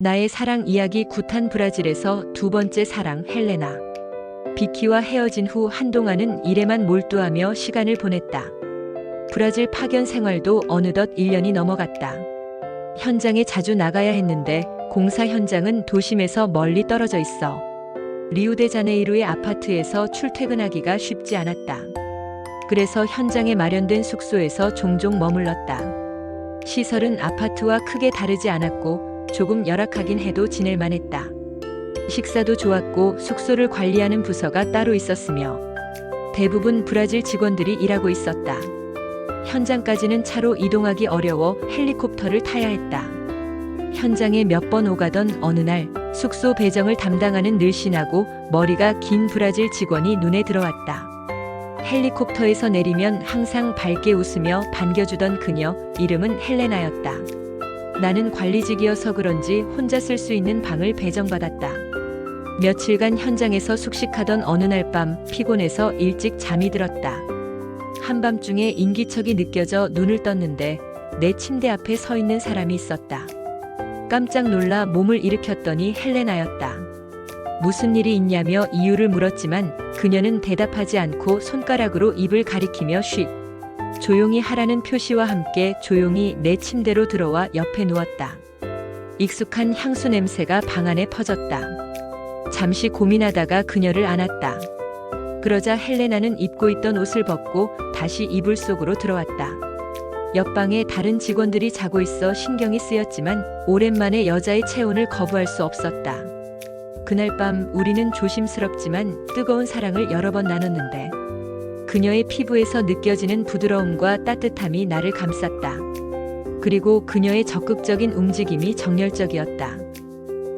나의 사랑 이야기 구탄 브라질에서 두 번째 사랑 헬레나. 비키와 헤어진 후 한동안은 일에만 몰두하며 시간을 보냈다. 브라질 파견 생활도 어느덧 1년이 넘어갔다. 현장에 자주 나가야 했는데 공사 현장은 도심에서 멀리 떨어져 있어. 리우데자네이루의 아파트에서 출퇴근하기가 쉽지 않았다. 그래서 현장에 마련된 숙소에서 종종 머물렀다. 시설은 아파트와 크게 다르지 않았고 조금 열악하긴 해도 지낼만 했다. 식사도 좋았고 숙소를 관리하는 부서가 따로 있었으며 대부분 브라질 직원들이 일하고 있었다. 현장까지는 차로 이동하기 어려워 헬리콥터를 타야 했다. 현장에 몇 번 오가던 어느 날 숙소 배정을 담당하는 늘씬하고 머리가 긴 브라질 직원이 눈에 들어왔다. 헬리콥터에서 내리면 항상 밝게 웃으며 반겨주던 그녀 이름은 헬레나였다. 나는 관리직이어서 그런지 혼자 쓸 수 있는 방을 배정받았다. 며칠간 현장에서 숙식하던 어느 날 밤 피곤해서 일찍 잠이 들었다. 한밤중에 인기척이 느껴져 눈을 떴는데 내 침대 앞에 서 있는 사람이 있었다. 깜짝 놀라 몸을 일으켰더니 헬레나였다. 무슨 일이 있냐며 이유를 물었지만 그녀는 대답하지 않고 손가락으로 입을 가리키며 쉿. 조용히 하라는 표시와 함께 조용히 내 침대로 들어와 옆에 누웠다. 익숙한 향수 냄새가 방 안에 퍼졌다. 잠시 고민하다가 그녀를 안았다. 그러자 헬레나는 입고 있던 옷을 벗고 다시 이불 속으로 들어왔다. 옆방에 다른 직원들이 자고 있어 신경이 쓰였지만 오랜만에 여자의 체온을 거부할 수 없었다. 그날 밤 우리는 조심스럽지만 뜨거운 사랑을 여러 번 나눴는데 그녀의 피부에서 느껴지는 부드러움과 따뜻함이 나를 감쌌다. 그리고 그녀의 적극적인 움직임이 정열적이었다.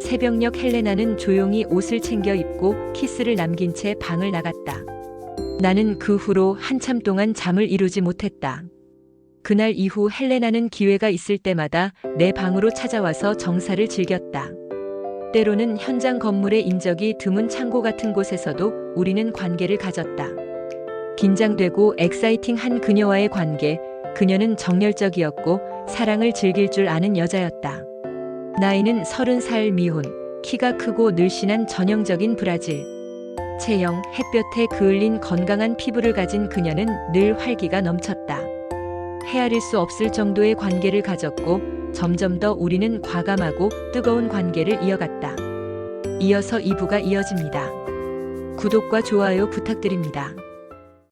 새벽녘 헬레나는 조용히 옷을 챙겨 입고 키스를 남긴 채 방을 나갔다. 나는 그 후로 한참 동안 잠을 이루지 못했다. 그날 이후 헬레나는 기회가 있을 때마다 내 방으로 찾아와서 정사를 즐겼다. 때로는 현장 건물의 인적이 드문 창고 같은 곳에서도 우리는 관계를 가졌다. 긴장되고 엑사이팅한 그녀와의 관계, 그녀는 정열적이었고 사랑을 즐길 줄 아는 여자였다. 나이는 서른 살 미혼, 키가 크고 늘씬한 전형적인 브라질. 체형, 햇볕에 그을린 건강한 피부를 가진 그녀는 늘 활기가 넘쳤다. 헤아릴 수 없을 정도의 관계를 가졌고 점점 더 우리는 과감하고 뜨거운 관계를 이어갔다. 이어서 2부가 이어집니다. 구독과 좋아요 부탁드립니다.